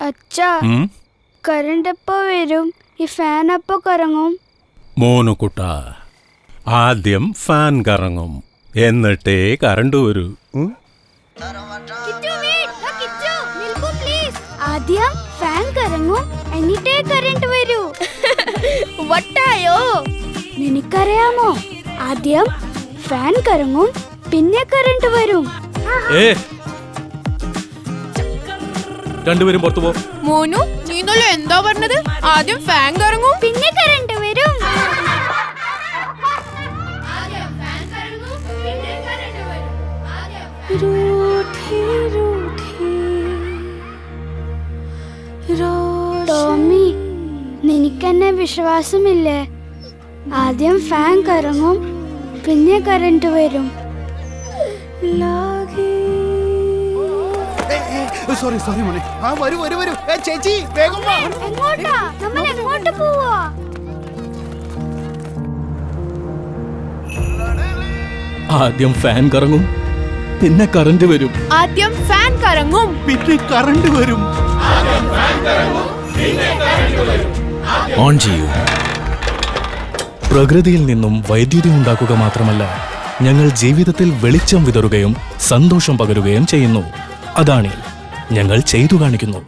അച്ഛാ ഉം? കറണ്ട് എപ്പോ വരും? ഈ ഫാൻ എപ്പോ കറങ്ങും? മോനുകുട്ട ആദ്യം ഫാൻ കറങ്ങും. എന്നിട്ടേ കറണ്ട് വരൂ? ആദ്യം ഫാൻ കറങ്ങും എന്നിട്ടേ കറണ്ട് വരൂ. വട്ടായോ? നിനക്കറിയാമോ? ആദ്യം ഫാൻ കറങ്ങും പിന്നെ കറണ്ട് വരും. ഏ രണ്ടുപേരും പുറത്തു പോ. മോനു നീ ഇന്നലെ എന്താ പറഞ്ഞത്? ആദ്യം ഫാൻ കറങ്ങും. പിന്നെ കറണ്ട് വരും. ടോമി നിനക്കെന്നെ വിശ്വാസമില്ലേ? ആദ്യം ഫാൻ കറങ്ങും പിന്നെ കറണ്ട് വരും. സോറി സോറി മോനെ. ആ വരൂ വരൂ വരൂ. ഏ, ചേച്ചി വേഗം വാ. എങ്ങോട്ടാ? നമ്മൾ എങ്ങോട്ട് പോവാ? ആദ്യം ഫാൻ കറങ്ങും പിന്നെ കറണ്ട് വരും ആദ്യം ഫാൻ കറങ്ങും പിന്നെ കറണ്ട് വരും. ആദ്യം ഫാൻ കറങ്ങും. പിന്നെ കറണ്ട് വരും. ഓൺ ചെയ്യൂ. പ്രകൃതിയിൽ നിന്നും വൈദ്യുതി ഉണ്ടാക്കുക മാത്രമല്ല ഞങ്ങൾ ജീവിതത്തിൽ വെളിച്ചം വിതറുകയും സന്തോഷം പകരുകയും ചെയ്യുന്നു. അതാണ്. ഞങ്ങൾ ചെയ്തു കാണിക്കുന്നു.